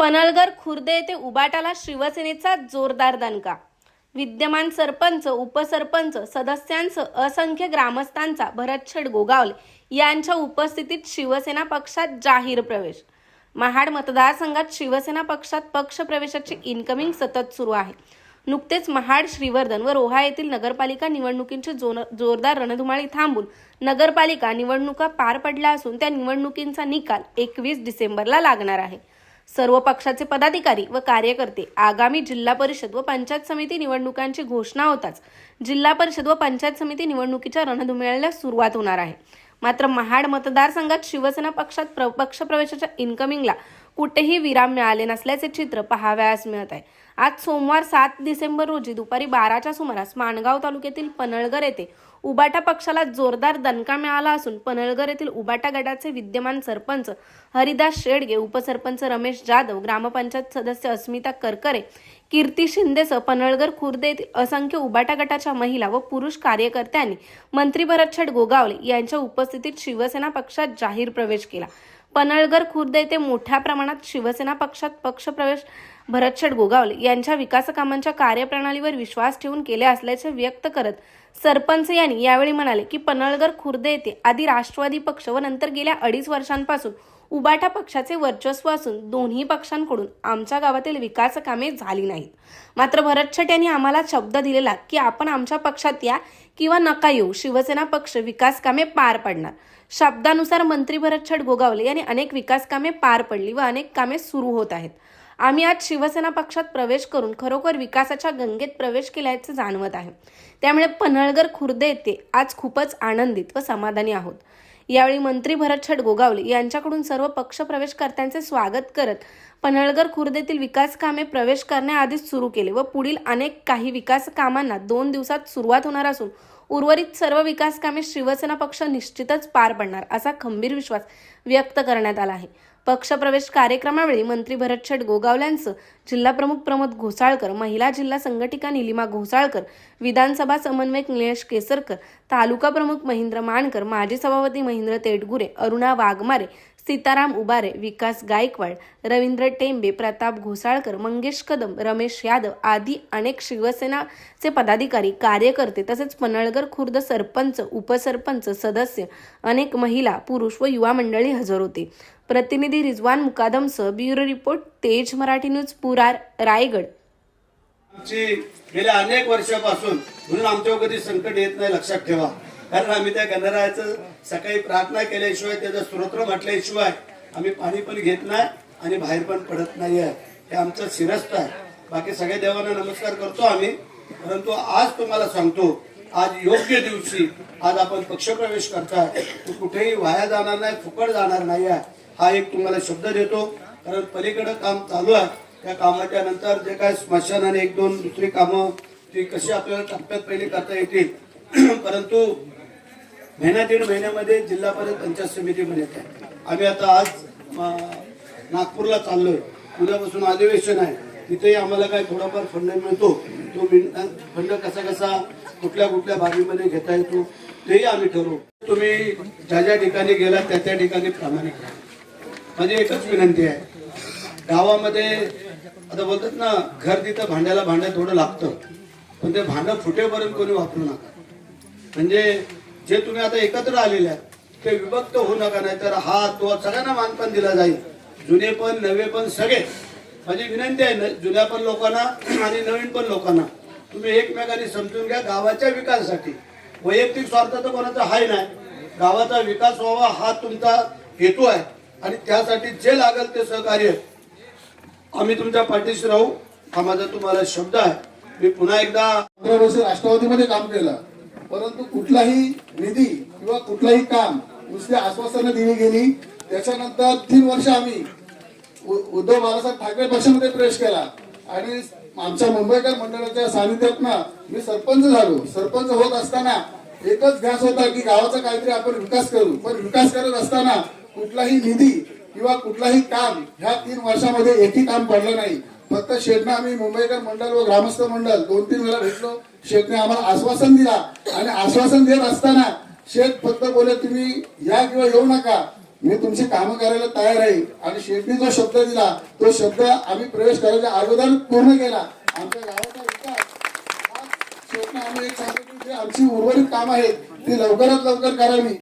पनलगर खुर्द येथे उबाटाला शिवसेनेचा जोरदार दणका. विद्यमान सरपंच उपसरपंच सदस्यांसह असंख्य ग्रामस्थांचा भरतछेड गोगावले यांच्या उपस्थितीत शिवसेना पक्षात जाहीर प्रवेश. महाड मतदारसंघात शिवसेना पक्षात पक्ष प्रवेशाची इन्कमिंग सतत सुरू आहे. नुकतेच महाड श्रीवर्धन व रोहा येथील नगरपालिका निवडणुकींची जोरदार रणधुमाळी थांबून नगरपालिका निवडणुका पार पडल्या असून त्या निवडणुकींचा निकाल एकवीस डिसेंबरला लागणार आहे. सर्व पक्षाचे पदाधिकारी व कार्यकर्ते आगामी जिल्हा परिषद व पंचायत समिती निवडणुकांची घोषणा होताच जिल्हा परिषद व पंचायत समिती निवडणुकीच्या रणधुमेळ्याला सुरुवात होणार आहे. मात्र महाड मतदारसंघात शिवसेना पक्षात प्र- पक्षप्रवेशाच्या इन्कमिंगला कुठेही विराम मिळाले नसल्याचे चित्र पाहावयास मिळत आहे. आज सोमवार सात डिसेंबर रोजी दुपारी बाराच्या सुमारास माणगाव तालुक्यातील पनळगर येथे उबाटा पक्षाला जोरदार दणका मिळाला असून पनळगर येथील उबाटा गटाचे विद्यमान सरपंच हरिदास शेडगे उपसरपंच रमेश जाधव ग्रामपंचायत सदस्य अस्मिता करकरे कीर्ती शिंदेसह पनळगर खुर्द येथील असंख्य उबाटा गटाच्या महिला व पुरुष कार्यकर्त्यांनी मंत्री भरतछेड गोगावले यांच्या उपस्थितीत शिवसेना पक्षात जाहीर प्रवेश केला. पनळगर खुर्द येथे मोठ्या प्रमाणात शिवसेना पक्षात पक्षप्रवेश भरतछेड गोगावले यांच्या विकास कामांच्या कार्यप्रणालीवर विश्वास ठेवून केले असल्याचे व्यक्त करत सरपंच यांनी यावेळी म्हणाले की पनळगर खुर्द येथे आधी राष्ट्रवादी पक्ष व नंतर गेल्या अडीच वर्षांपासून उबाटा पक्षाचे वर्चस्व असून दोन्ही पक्षांकडून आमच्या गावातील विकास कामे झाली नाहीत. मात्र भरतछट यांनी आम्हाला शब्द दिलेला की आपण आमच्या पक्षात या किंवा नका येऊ शिवसेना पक्ष विकास कामे पार पाडणार. शब्दानुसार मंत्री भरतछट गोगावले यांनी अनेक विकास कामे पार पडली व अनेक कामे सुरू होत आहेत. आम्ही आज शिवसेना पक्षात प्रवेश करून खरोखर विकासाच्या गंगेत प्रवेश केल्याचे जाणवत आहे. त्यामुळे पन्हळगर खुर्द येथे आज खूपच आनंदित व समाधानी आहोत. यावेळी मंत्री भरत छट गोगावले यांच्याकडून सर्व पक्षप्रवेशकर्त्यांचे स्वागत करत पन्हाळगर खुर्द येथील विकास कामे प्रवेश करण्याआधीच सुरू केले व पुढील अनेक काही विकास कामांना दोन दिवसात सुरुवात होणार असून उर्वरित सर्व विकास कामे शिवसेना पक्ष निश्चितच पार पडणार असा खंबीर विश्वास व्यक्त करण्यात आला आहे. पक्षप्रवेश कार्यक्रमावेळी मंत्री भरत शेठ गोगावल्यांचं जिल्हाप्रमुख प्रमोद घोसाळकर महिला जिल्हा संघटिका निलिमा घोसाळकर विधानसभा समन्वयक निलेश केसरकर तालुका प्रमुख महेंद्र मानकर माजी सभापती महेंद्र तेटगुरे अरुणा वाघमारे सीताराम उबारे विकास गायकवाड रवींद्र टेंबे प्रताप घोसाळकर मंगेश कदम रमेश यादव आदी अनेक शिवसेनाचे पदाधिकारी कार्यकर्ते तसेच पनळगर खुर्द सरपंच उपसरपंच सदस्य अनेक महिला पुरुष व युवा मंडळी हजर होते. प्रतिनिधी रिजवान मुकादमसह ब्युरो रिपोर्ट तेज मराठी न्यूज पुरार रायगड. आमची गेल्या अनेक वर्षापासून म्हणून आमच्यावर कधी संकट येत नाही लक्षात ठेवा. कारण आम्ही त्या गणरायाचं सकाळी प्रार्थना केल्याशिवाय त्याचं स्तोत्र म्हटल्याशिवाय आम्ही पाणी पण घेत नाही आणि बाहेर पण पडत नाही आहे. हे आमचं शिरस्त आहे. बाकी सगळ्या देवांना नमस्कार करतो आम्ही. परंतु आज तुम्हाला सांगतो आज योग्य दिवशी आज आपण पक्षप्रवेश करताय. तो कुठेही वाया जाणार नाही फुकट जाणार नाही आहे. हा एक तुम्हाला शब्द देतो. कारण पलीकडं काम चालू आहे. त्या कामाच्या नंतर जे काय स्मशान आणि एक दोन दुसरी कामं ती कशी आपल्याला टप्प्यात पहिली करता येतील? परंतु महिन्या दीड महिन्यामध्ये जिल्हा परिषद पंचायत समितीमध्ये येते. आम्ही आता आज नागपूरला चाललोय. उद्यापासून अधिवेशन आहे. तिथेही आम्हाला काय थोडाफार फंड मिळतो. तो फंड कसा कसा कुठल्या कुठल्या बाबीमध्ये घेता येतो तेही आम्ही ठरवू. तुम्ही ज्या ज्या ठिकाणी गेलात त्या त्या ठिकाणी प्रामाणिक राहा. माझी एकच विनंती आहे. गावामध्ये आता बोलतात ना घर तिथं भांड्याला भांड्या थोडं लागतं. पण ते भांडं फुटेपर्यंत कोणी वापरू नका. म्हणजे जे तुम्ही आता एकत्र आलेले आहेत ते विभक्त होऊ नका नाही तर हा तो सगळ्यांना मानपण दिला जाईल. जुने पण नवे पण सगळे. माझी विनंती आहे जुन्या पण लोकांना आणि नवीन पण लोकांना. तुम्ही एकमेकांनी समजून घ्या गावाच्या विकासासाठी. वैयक्तिक स्वार्थ तर कोणाचा हाय नाही. गावाचा विकास व्हावा हा तुमचा हेतू आहे. आणि त्यासाठी जे लागेल ते सहकार्य. आम्ही तुमच्या पाठीशी राहू. हा माझा तुम्हाला शब्द आहे. मी पुन्हा एकदा वर्ष राष्ट्रवादीमध्ये काम केलं. परंतु कुठलाही निधी किंवा कुठलाही काम नुसत्या आश्वासनं दिली गेली त्याच्यानंतर तीन वर्ष आम्ही उ- उद्धव बाळासाहेब ठाकरे पक्षामध्ये प्रवेश केला. आणि आमच्या मुंबईकर मंडळाच्या सानिध्यात मी सरपंच झालो. सरपंच होत असताना एकच घास होता की गावाचा काहीतरी आपण विकास करू. पण विकास करत असताना कुठलाही निधी किंवा कुठलाही काम ह्या तीन वर्षामध्ये एकही काम पडलं नाही. फक्त शेटने आम्ही मुंबईकर मंडळ व ग्रामस्थ मंडळ दोन तीन वेळा भेटलो. शेटने आम्हाला आश्वासन दिला. आणि आश्वासन देत असताना शेठ फक्त बोले तुम्ही या किंवा येऊ नका. मी तुमची कामं करायला तयार आहे. आणि शेठने जो शब्द दिला तो शब्द आम्ही प्रवेश करायच्या अगोदर पूर्ण केला. आमच्या गावाचा विकास. आम्ही एक सांगितलं की आमची उर्वरित काम आहेत ती लवकरात लवकर करावी